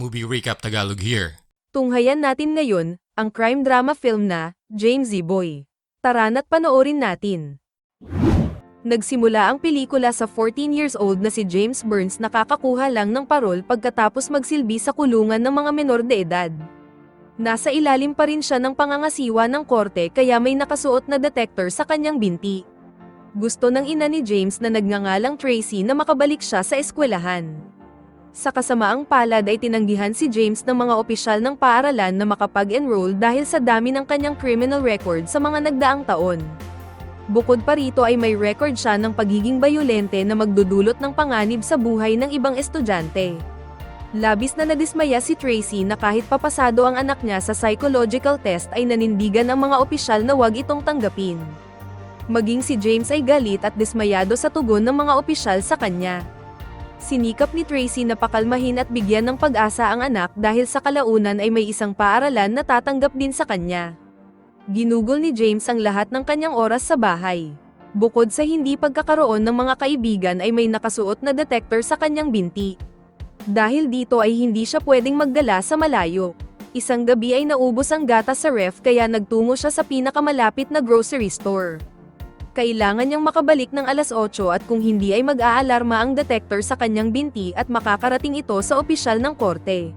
Movie Recap Tagalog here. Tunghayan natin ngayon, ang crime drama film na, James Z. Boy. Tara na't panoorin natin. Nagsimula ang pelikula sa 14 years old na si James Burns nakakakuha lang ng parol pagkatapos magsilbi sa kulungan ng mga menor de edad. Nasa ilalim pa rin siya ng pangangasiwa ng korte kaya may nakasuot na detector sa kanyang binti. Gusto ng ina ni James na nagngangalang Tracy na makabalik siya sa eskwelahan. Sa kasamaang palad ay tinanggihan si James ng mga opisyal ng paaralan na makapag-enroll dahil sa dami ng kanyang criminal record sa mga nagdaang taon. Bukod pa rito ay may record siya ng pagiging bayolente na magdudulot ng panganib sa buhay ng ibang estudyante. Labis na nadismaya si Tracy na kahit papasado ang anak niya sa psychological test ay nanindigan ang mga opisyal na wag itong tanggapin. Maging si James ay galit at dismayado sa tugon ng mga opisyal sa kanya. Sinikap ni Tracy na pakalmahin at bigyan ng pag-asa ang anak dahil sa kalaunan ay may isang paaralan na tatanggap din sa kanya. Ginugol ni James ang lahat ng kanyang oras sa bahay. Bukod sa hindi pagkakaroon ng mga kaibigan ay may nakasuot na detector sa kanyang binti. Dahil dito ay hindi siya pwedeng magdala sa malayo. Isang gabi ay naubos ang gatas sa ref kaya nagtungo siya sa pinakamalapit na grocery store. Kailangan niyang makabalik ng alas 8 at kung hindi ay mag-aalarma ang detector sa kanyang binti at makakarating ito sa opisyal ng korte.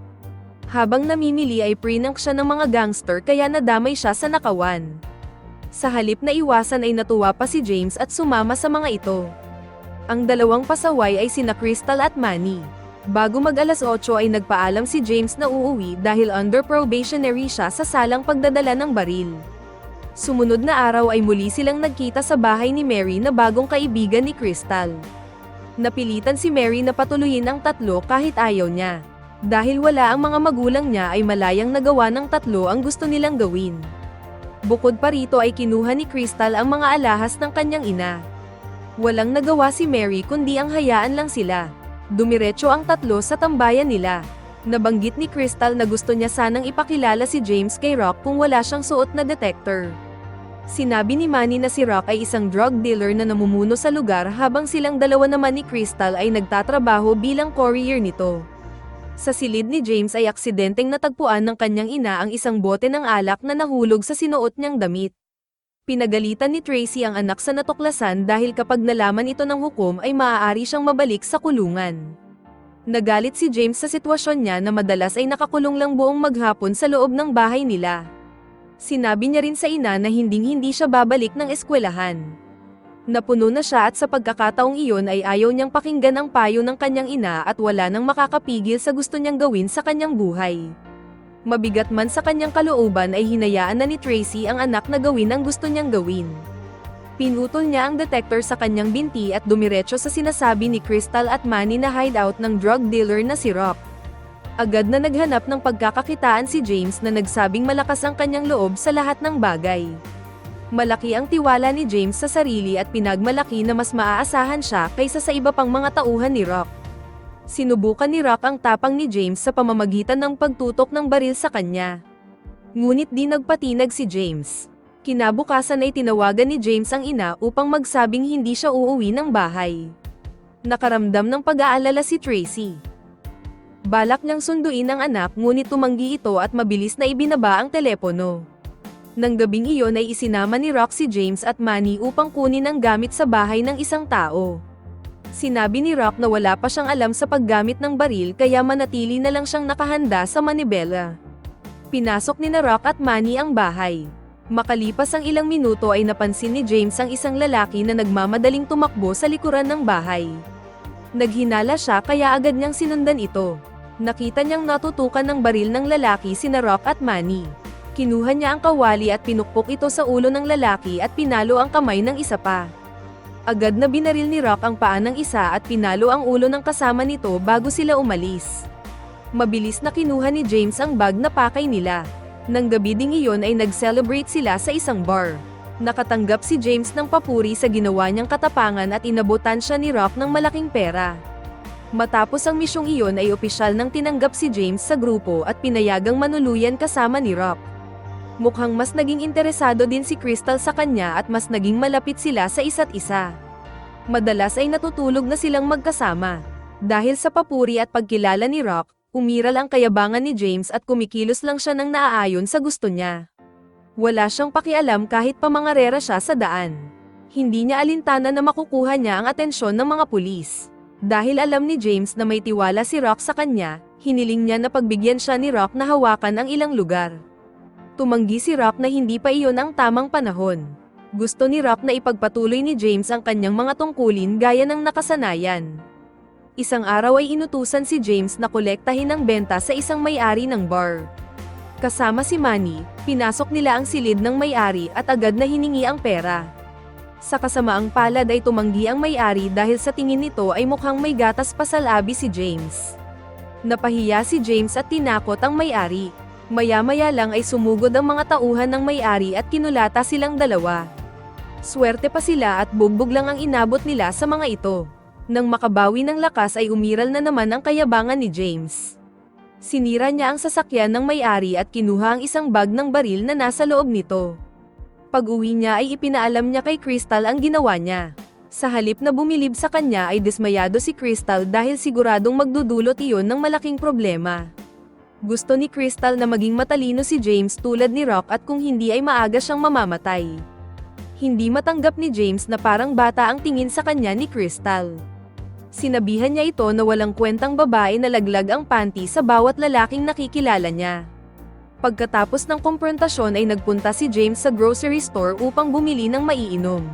Habang namimili ay prinank siya ng mga gangster kaya nadamay siya sa nakawan. Sa halip na iwasan ay natuwa pa si James at sumama sa mga ito. Ang dalawang pasaway ay sina Crystal at Manny. Bago mag alas 8 ay nagpaalam si James na uuwi dahil under probationary siya sa salang pagdadala ng baril. Sumunod na araw ay muli silang nagkita sa bahay ni Mary na bagong kaibigan ni Crystal. Napilitan si Mary na patuloyin ang tatlo kahit ayaw niya. Dahil wala ang mga magulang niya ay malayang nagawa ng tatlo ang gusto nilang gawin. Bukod pa rito ay kinuha ni Crystal ang mga alahas ng kanyang ina. Walang nagawa si Mary kundi ang hayaan lang sila. Dumiretso ang tatlo sa tambayan nila. Nabanggit ni Crystal na gusto niya sanang ipakilala si James kay Rock kung wala siyang suot na detector. Sinabi ni Manny na si Rock ay isang drug dealer na namumuno sa lugar habang silang dalawa naman ni Crystal ay nagtatrabaho bilang courier nito. Sa silid ni James ay aksidenteng natagpuan ng kanyang ina ang isang bote ng alak na nahulog sa sinuot niyang damit. Pinagalitan ni Tracy ang anak sa natuklasan dahil kapag nalaman ito ng hukom ay maaari siyang mabalik sa kulungan. Nagalit si James sa sitwasyon niya na madalas ay nakakulong lang buong maghapon sa loob ng bahay nila. Sinabi niya rin sa ina na hinding-hindi siya babalik ng eskwelahan. Napuno na siya at sa pagkakataong iyon ay ayaw niyang pakinggan ang payo ng kanyang ina at wala nang makakapigil sa gusto niyang gawin sa kanyang buhay. Mabigat man sa kanyang kalooban ay hinayaan na ni Tracy ang anak na gawin ang gusto niyang gawin. Pinutol niya ang detector sa kanyang binti at dumiretso sa sinasabi ni Crystal at Manny na hideout ng drug dealer na si Rock. Agad na naghanap ng pagkakakitaan si James na nagsabing malakas ang kanyang loob sa lahat ng bagay. Malaki ang tiwala ni James sa sarili at pinagmalaki na mas maaasahan siya kaysa sa iba pang mga tauhan ni Rock. Sinubukan ni Rock ang tapang ni James sa pamamagitan ng pagtutok ng baril sa kanya. Ngunit di nagpatinag si James. Kinabukasan ay tinawagan ni James ang ina upang magsabing hindi siya uuwi ng bahay. Nakaramdam ng pag-aalala si Tracy. Balak niyang sunduin ang anak ngunit tumanggi ito at mabilis na ibinaba ang telepono. Nang gabing iyon ay isinama ni Rock si James at Manny upang kunin ang gamit sa bahay ng isang tao. Sinabi ni Rock na wala pa siyang alam sa paggamit ng baril kaya manatili na lang siyang nakahanda sa manibela. Pinasok ni na Rock at Manny ang bahay. Makalipas ang ilang minuto ay napansin ni James ang isang lalaki na nagmamadaling tumakbo sa likuran ng bahay. Naghinala siya kaya agad niyang sinundan ito. Nakita niyang natutukan ng baril ng lalaki sina Rock at Manny. Kinuha niya ang kawali at pinukpok ito sa ulo ng lalaki at pinalo ang kamay ng isa pa. Agad na binaril ni Rock ang paa ng isa at pinalo ang ulo ng kasama nito bago sila umalis. Mabilis na kinuha ni James ang bag na pakay nila. Nang gabi ding iyon ay nag-celebrate sila sa isang bar. Nakatanggap si James ng papuri sa ginawa niyang katapangan at inabutan siya ni Rock ng malaking pera. Matapos ang misyong iyon ay opisyal nang tinanggap si James sa grupo at pinayagang manuluyan kasama ni Rock. Mukhang mas naging interesado din si Crystal sa kanya at mas naging malapit sila sa isa't isa. Madalas ay natutulog na silang magkasama. Dahil sa papuri at pagkilala ni Rock, umiral ang kayabangan ni James at kumikilos lang siya ng naaayon sa gusto niya. Wala siyang pakialam kahit pamangarera siya sa daan. Hindi niya alintana na makukuha niya ang atensyon ng mga pulis. Dahil alam ni James na may tiwala si Rock sa kanya, hiniling niya na pagbigyan siya ni Rock na hawakan ang ilang lugar. Tumanggi si Rock na hindi pa iyon ang tamang panahon. Gusto ni Rock na ipagpatuloy ni James ang kanyang mga tungkulin gaya ng nakasanayan. Isang araw ay inutusan si James na kolektahin ang benta sa isang may-ari ng bar. Kasama si Manny, pinasok nila ang silid ng may-ari at agad na hiningi ang pera. Sa kasamaang palad ay tumanggi ang may-ari dahil sa tingin nito ay mukhang may gatas pa sa labi si James. Napahiya si James at tinakot ang may-ari. Maya-maya lang ay sumugod ang mga tauhan ng may-ari at kinulata silang dalawa. Swerte pa sila at bugbog lang ang inabot nila sa mga ito. Nang makabawi ng lakas ay umiral na naman ang kayabangan ni James. Sinira niya ang sasakyan ng may-ari at kinuha ang isang bag ng baril na nasa loob nito. Pag-uwi niya ay ipinaalam niya kay Crystal ang ginawa niya. Sa halip na bumilib sa kanya ay dismayado si Crystal dahil siguradong magdudulot iyon ng malaking problema. Gusto ni Crystal na maging matalino si James tulad ni Rock at kung hindi ay maaga siyang mamamatay. Hindi matanggap ni James na parang bata ang tingin sa kanya ni Crystal. Sinabihan niya ito na walang kwentang babae na laglag ang panty sa bawat lalaking nakikilala niya. Pagkatapos ng komprontasyon ay nagpunta si James sa grocery store upang bumili ng maiinom.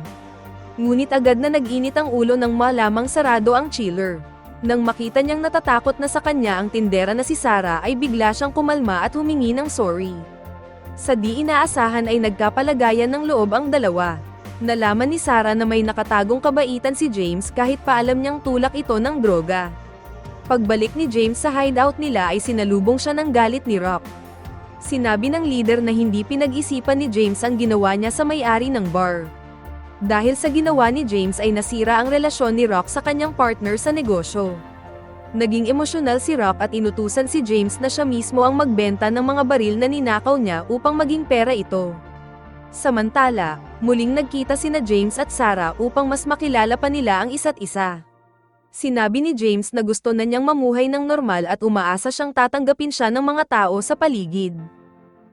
Ngunit agad na nag-init ang ulo nang malamang sarado ang chiller. Nang makita niyang natatakot na sa kanya ang tindera na si Sarah ay bigla siyang kumalma at humingi ng sorry. Sa di inaasahan ay nagkapalagayan ng loob ang dalawa. Nalaman ni Sarah na may nakatagong kabaitan si James kahit paalam niyang tulak ito ng droga. Pagbalik ni James sa hideout nila ay sinalubong siya ng galit ni Rock. Sinabi ng leader na hindi pinag-isipan ni James ang ginawa niya sa may-ari ng bar. Dahil sa ginawa ni James ay nasira ang relasyon ni Rock sa kanyang partner sa negosyo. Naging emosyonal si Rock at inutusan si James na siya mismo ang magbenta ng mga baril na ninakaw niya upang maging pera ito. Samantala, muling nagkita sina James at Sarah upang mas makilala pa nila ang isa't isa. Sinabi ni James na gusto na niyang mamuhay ng normal at umaasa siyang tatanggapin siya ng mga tao sa paligid.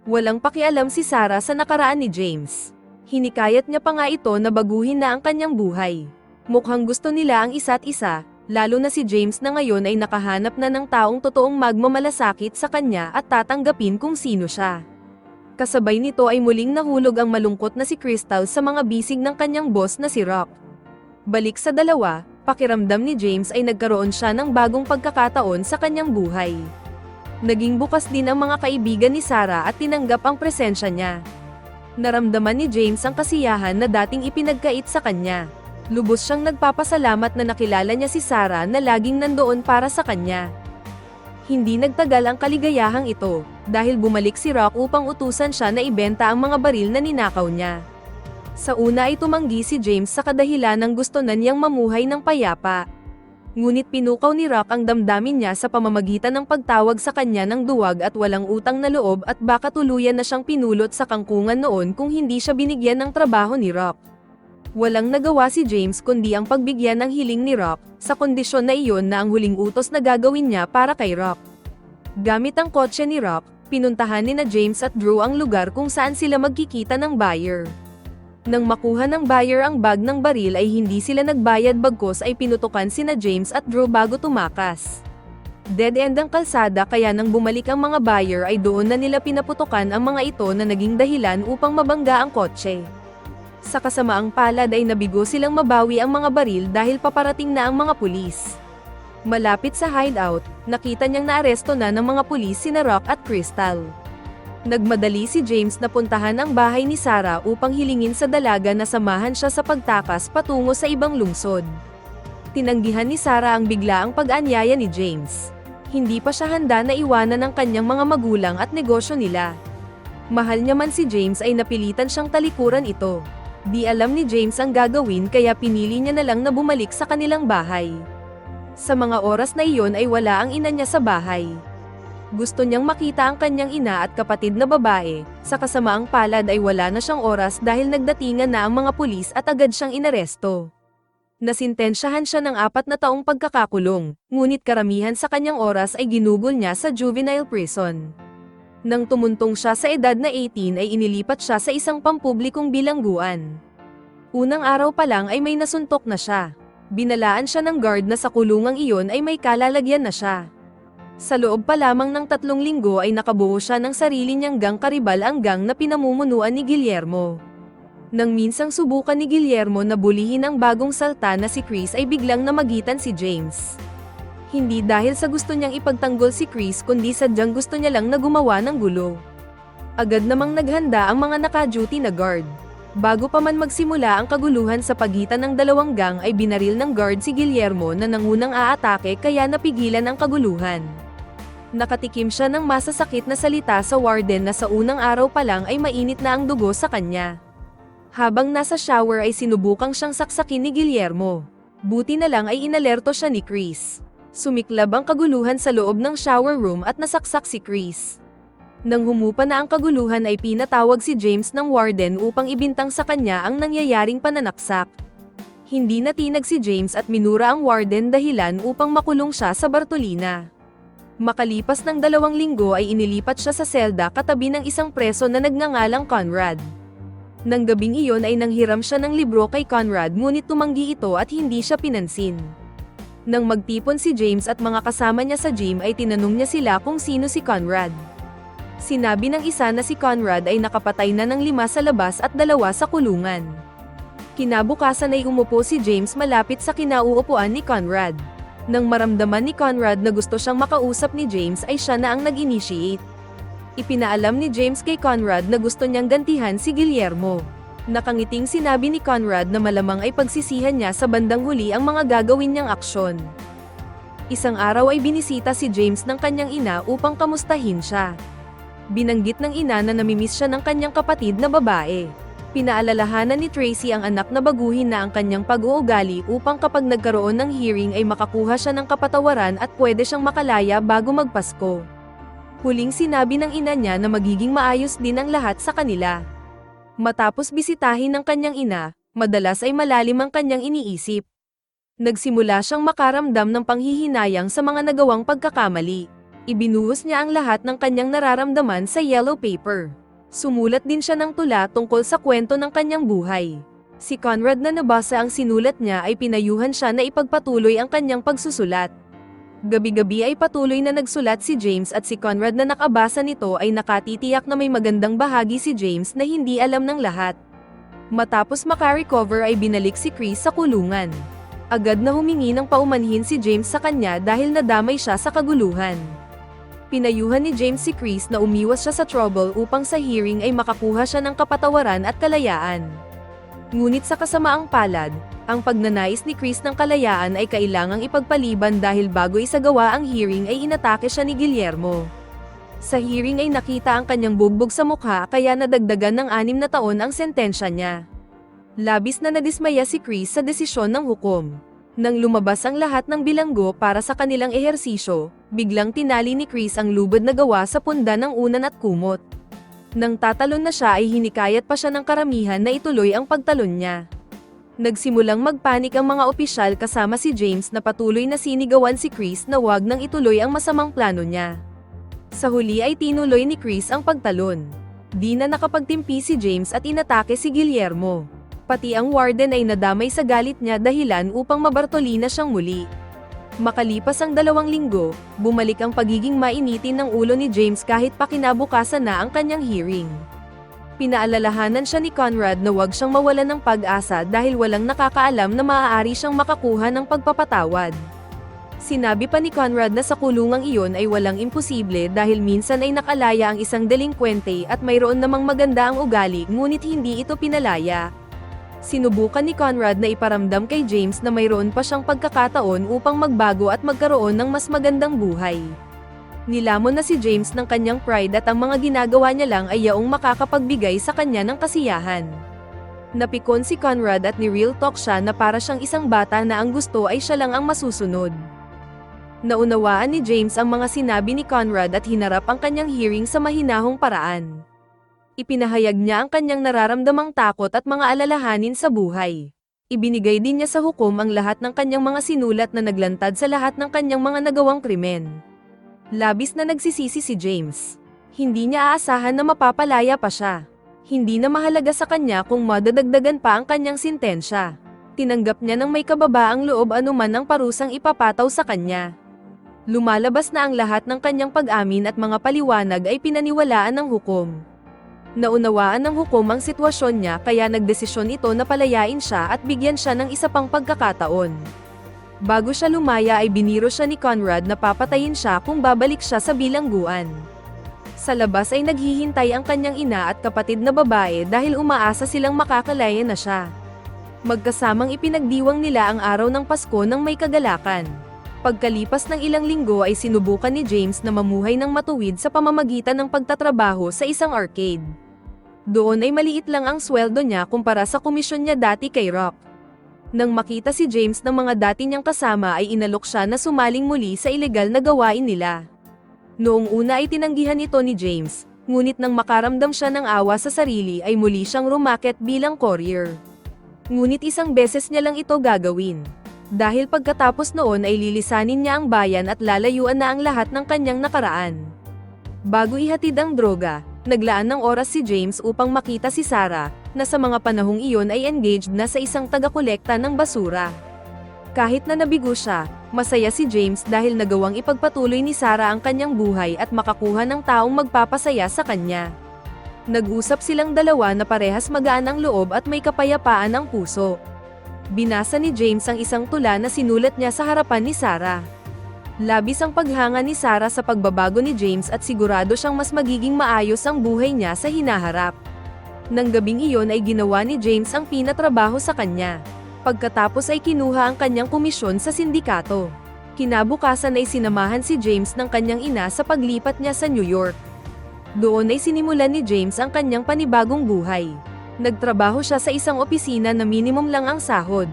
Walang pakialam si Sarah sa nakaraan ni James. Hinikayat niya pa nga ito na baguhin na ang kanyang buhay. Mukhang gusto nila ang isa't isa, lalo na si James na ngayon ay nakahanap na ng taong totoong magmamalasakit sa kanya at tatanggapin kung sino siya. Kasabay nito ay muling nahulog ang malungkot na si Crystal sa mga bisig ng kanyang boss na si Rock. Balik sa dalawa, pakiramdam ni James ay nagkaroon siya ng bagong pagkakataon sa kanyang buhay. Naging bukas din ang mga kaibigan ni Sarah at tinanggap ang presensya niya. Naramdaman ni James ang kasiyahan na dating ipinagkait sa kanya. Lubos siyang nagpapasalamat na nakilala niya si Sarah na laging nandoon para sa kanya. Hindi nagtagal ang kaligayahang ito, dahil bumalik si Rock upang utusan siya na ibenta ang mga baril na ninakaw niya. Sa una ay tumanggi si James sa kadahilan ng gusto na niyang mamuhay ng payapa. Ngunit pinukaw ni Rock ang damdamin niya sa pamamagitan ng pagtawag sa kanya ng duwag at walang utang na loob at baka tuluyan na siyang pinulot sa kangkungan noon kung hindi siya binigyan ng trabaho ni Rock. Walang nagawa si James kundi ang pagbigyan ng hiling ni Rock, sa kondisyon na iyon na ang huling utos na gagawin niya para kay Rock. Gamit ang kotse ni Rock, pinuntahan ni na James at Drew ang lugar kung saan sila magkikita ng buyer. Nang makuha ng buyer ang bag ng baril ay hindi sila nagbayad bagkos ay pinutukan sina James at Drew bago tumakas. Dead end ang kalsada kaya nang bumalik ang mga buyer ay doon na nila pinaputukan ang mga ito na naging dahilan upang mabangga ang kotse. Sa kasamaang palad ay nabigo silang mabawi ang mga baril dahil paparating na ang mga pulis. Malapit sa hideout, nakita niyang naaresto na ng mga pulis sina Rock at Crystal. Nagmadali si James na puntahan ang bahay ni Sarah upang hilingin sa dalaga na samahan siya sa pagtakas patungo sa ibang lungsod. Tinanggihan ni Sarah ang biglaang pag-anyaya ni James. Hindi pa siya handa na iwanan ang kanyang mga magulang at negosyo nila. Mahal niya man si James ay napilitan siyang talikuran ito. Di alam ni James ang gagawin kaya pinili niya na lang na bumalik sa kanilang bahay. Sa mga oras na iyon ay wala ang ina niya sa bahay. Gusto niyang makita ang kanyang ina at kapatid na babae, sa kasamaang palad ay wala na siyang oras dahil nagdatingan na ang mga pulis at agad siyang inaresto. Nasintensyahan siya ng apat na taong pagkakakulong, ngunit karamihan sa kanyang oras ay ginugol niya sa juvenile prison. Nang tumuntong siya sa edad na 18 ay inilipat siya sa isang pampublikong bilangguan. Unang araw pa lang ay may nasuntok na siya. Binalaan siya ng guard na sa kulungang iyon ay may kalalagyan na siya. Sa loob pa lamang ng tatlong linggo ay nakabuo siya ng sarili niyang gang karibal ang gang na pinamumunuan ni Guillermo. Nang minsang subukan ni Guillermo na bulihin ang bagong salta na si Chris ay biglang namagitan si James. Hindi dahil sa gusto niyang ipagtanggol si Chris kundi sadyang gusto niya lang na gumawa ng gulo. Agad namang naghanda ang mga naka-duty na guard. Bago pa man magsimula ang kaguluhan sa pagitan ng dalawang gang ay binaril ng guard si Guillermo na nangunang aatake kaya napigilan ang kaguluhan. Nakatikim siya ng masasakit na salita sa warden na sa unang araw pa lang ay mainit na ang dugo sa kanya. Habang nasa shower ay sinubukang siyang saksakin ni Guillermo. Buti na lang ay inalerto siya ni Chris. Sumiklab ang kaguluhan sa loob ng shower room at nasaksak si Chris. Nang humupa na ang kaguluhan ay pinatawag si James ng warden upang ibintang sa kanya ang nangyayaring pananaksak. Hindi natinag si James at minura ang warden dahilan upang makulong siya sa Bartolina. Makalipas ng dalawang linggo ay inilipat siya sa selda katabi ng isang preso na nagngangalang Conrad. Nang gabing iyon ay nanghiram siya ng libro kay Conrad ngunit tumanggi ito at hindi siya pinansin. Nang magtipon si James at mga kasama niya sa gym ay tinanong niya sila kung sino si Conrad. Sinabi ng isa na si Conrad ay nakapatay na ng lima sa labas at dalawa sa kulungan. Kinabukasan ay umupo si James malapit sa kinauupuan ni Conrad. Nang maramdaman ni Conrad na gusto siyang makausap ni James ay siya na ang nag-initiate. Ipinaalam ni James kay Conrad na gusto niyang gantihan si Guillermo. Nakangiting sinabi ni Conrad na malamang ay pagsisihan niya sa bandang huli ang mga gagawin niyang aksyon. Isang araw ay binisita si James ng kanyang ina upang kamustahin siya. Binanggit ng ina na namimiss siya ng kanyang kapatid na babae. Pinaalalahanan ni Tracy ang anak na baguhin na ang kanyang pag-uugali upang kapag nagkaroon ng hearing ay makakuha siya ng kapatawaran at pwede siyang makalaya bago magpasko. Huling sinabi ng ina niya na magiging maayos din ang lahat sa kanila. Matapos bisitahin ng kanyang ina, madalas ay malalim ang kanyang iniisip. Nagsimula siyang makaramdam ng panghihinayang sa mga nagawang pagkakamali. Ibinuhos niya ang lahat ng kanyang nararamdaman sa yellow paper. Sumulat din siya ng tula tungkol sa kwento ng kanyang buhay. Si Conrad na nabasa ang sinulat niya ay pinayuhan siya na ipagpatuloy ang kanyang pagsusulat. Gabi-gabi ay patuloy na nagsulat si James at si Conrad na nakabasa nito ay nakatitiyak na may magandang bahagi si James na hindi alam ng lahat. Matapos makarecover ay binalik si Chris sa kulungan. Agad na humingi ng paumanhin si James sa kanya dahil nadamay siya sa kaguluhan. Pinayuhan ni James si Chris na umiwas siya sa trouble upang sa hearing ay makakuha siya ng kapatawaran at kalayaan. Ngunit sa kasamaang palad, ang pagnanais ni Chris ng kalayaan ay kailangang ipagpaliban dahil bago isagawa ang hearing ay inatake siya ni Guillermo. Sa hearing ay nakita ang kanyang bugbog sa mukha kaya nadagdagan ng anim na taon ang sentensya niya. Labis na nadismaya si Chris sa desisyon ng hukom. Nang lumabas ang lahat ng bilanggo para sa kanilang ehersisyo, biglang tinali ni Chris ang lubod na gawa sa punda ng unan at kumot. Nang tatalon na siya ay hinikayat pa siya ng karamihan na ituloy ang pagtalon niya. Nagsimulang magpanik ang mga opisyal kasama si James na patuloy na sinigawan si Chris na wag nang ituloy ang masamang plano niya. Sa huli ay tinuloy ni Chris ang pagtalon. Di na nakapagtimpi si James at inatake si Guillermo. Pati ang warden ay nadamay sa galit niya dahilan upang mabartolina siyang muli. Makalipas ang dalawang linggo, bumalik ang pagiging mainitin ng ulo ni James kahit pa kinabukasan na ang kanyang hearing. Pinaalalahanan siya ni Conrad na huwag siyang mawalan ng pag-asa dahil walang nakakaalam na maaari siyang makakuha ng pagpapatawad. Sinabi pa ni Conrad na sa kulungang iyon ay walang imposible dahil minsan ay nakalaya ang isang delinkwente at mayroon namang maganda ang ugali ngunit hindi ito pinalaya. Sinubukan ni Conrad na iparamdam kay James na mayroon pa siyang pagkakataon upang magbago at magkaroon ng mas magandang buhay. Nilamon na si James ng kanyang pride at ang mga ginagawa niya lang ay yaong makakapagbigay sa kanya ng kasiyahan. Napikon si Conrad at ni real talk siya na para siyang isang bata na ang gusto ay siya lang ang masusunod. Naunawaan ni James ang mga sinabi ni Conrad at hinarap ang kanyang hearing sa mahinahong paraan. Ipinahayag niya ang kanyang nararamdamang takot at mga alalahanin sa buhay. Ibinigay din niya sa hukom ang lahat ng kanyang mga sinulat na naglantad sa lahat ng kanyang mga nagawang krimen. Labis na nagsisisi si James. Hindi niya aasahan na mapapalaya pa siya. Hindi na mahalaga sa kanya kung madadagdagan pa ang kanyang sintensya. Tinanggap niya ng may kababaang loob anuman ang parusang ipapataw sa kanya. Lumalabas na ang lahat ng kanyang pag-amin at mga paliwanag ay pinaniwalaan ng hukom. Naunawaan ng hukom ang sitwasyon niya kaya nagdesisyon ito na palayain siya at bigyan siya ng isa pang pagkakataon. Bago siya lumaya ay biniro siya ni Conrad na papatayin siya kung babalik siya sa bilangguan. Sa labas ay naghihintay ang kanyang ina at kapatid na babae dahil umaasa silang makakalaya na siya. Magkasamang ipinagdiwang nila ang araw ng Pasko ng may kagalakan. Pagkalipas ng ilang linggo ay sinubukan ni James na mamuhay ng matuwid sa pamamagitan ng pagtatrabaho sa isang arcade. Doon ay maliit lang ang sweldo niya kumpara sa komisyon niya dati kay Rock. Nang makita si James ng mga dati niyang kasama ay inalok siya na sumaling muli sa ilegal na gawain nila. Noong una ay tinanggihan ito ni James, ngunit nang makaramdam siya ng awa sa sarili ay muli siyang rumakit bilang courier. Ngunit isang beses niya lang ito gagawin. Dahil pagkatapos noon ay lilisanin niya ang bayan at lalayuan na ang lahat ng kanyang nakaraan. Bago ihatid ang droga, naglaan ng oras si James upang makita si Sarah, na sa mga panahong iyon ay engaged na sa isang taga-kolekta ng basura. Kahit na nabigo siya, masaya si James dahil nagawang ipagpatuloy ni Sarah ang kanyang buhay at makakuha ng taong magpapasaya sa kanya. Nag-usap silang dalawa na parehas magaan ang loob at may kapayapaan ang puso. Binasa ni James ang isang tula na sinulat niya sa harapan ni Sarah. Labis ang paghanga ni Sarah sa pagbabago ni James at sigurado siyang mas magiging maayos ang buhay niya sa hinaharap. Nang gabing iyon ay ginawa ni James ang pinatrabaho sa kanya. Pagkatapos ay kinuha ang kanyang komisyon sa sindikato. Kinabukasan ay sinamahan si James ng kanyang ina sa paglipat niya sa New York. Doon ay sinimulan ni James ang kanyang panibagong buhay. Nagtrabaho siya sa isang opisina na minimum lang ang sahod.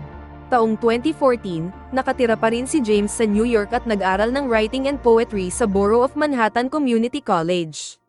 Taong 2014, nakatira pa rin si James sa New York at nag-aral ng writing and poetry sa Borough of Manhattan Community College.